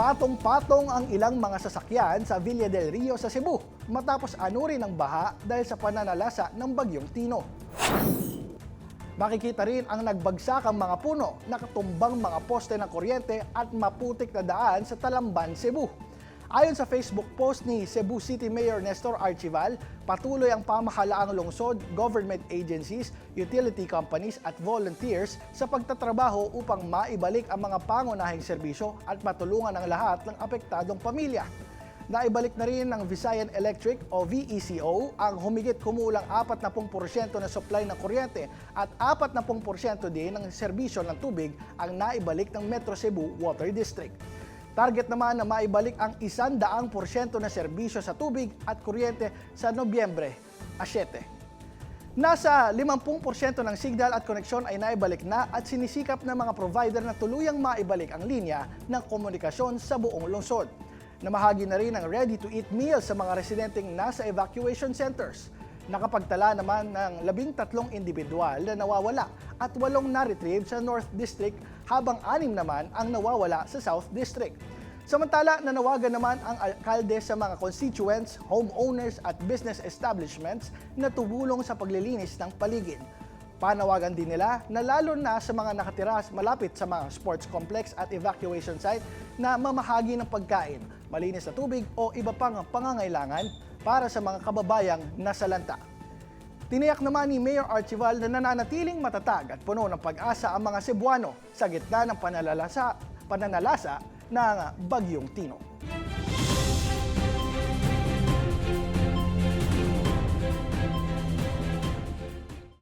Patong-patong ang ilang mga sasakyan sa Villa del Rio sa Cebu matapos anurin ng baha dahil sa pananalasa ng bagyong Tino. Makikita rin ang nagbagsakang mga puno, nakatumbang mga poste ng kuryente at maputik na daan sa Talamban, Cebu. Ayon sa Facebook post ni Cebu City Mayor Nestor Archival, patuloy ang pamahalaang lungsod, government agencies, utility companies at volunteers sa pagtatrabaho upang maibalik ang mga pangunahing serbisyo at matulungan ang lahat ng apektadong pamilya. Naibalik na rin ng Visayan Electric o VECO ang humigit kumulang 40% na supply ng kuryente at 40% din ng serbisyo ng tubig ang naibalik ng Metro Cebu Water District. Target naman na maibalik ang 100% na serbisyo sa tubig at kuryente sa Nobyembre a 7. Nasa 50% ng signal at koneksyon ay naibalik na at sinisikap ng mga provider na tuluyang maibalik ang linya ng komunikasyon sa buong lungsod. Namahagi na rin ang ready-to-eat meals sa mga residenteng nasa evacuation centers. Nakapagtala naman ng labing tatlong individual na nawawala at walong na-retrieve sa North District habang anim naman ang nawawala sa South District. Samantala, nanawagan naman ang alkalde sa mga constituents, homeowners at business establishments na tumulong sa paglilinis ng paligid. Panawagan din nila na lalo na sa mga nakatira malapit sa mga sports complex at evacuation site na mamahagi ng pagkain, malinis na tubig o iba pang pangangailangan para sa mga kababayang nasalanta. Tiniyak naman ni Mayor Archival na nananatiling matatag at puno ng pag-asa ang mga Cebuano sa gitna ng panalalasa, pananalasa ng Bagyong Tino.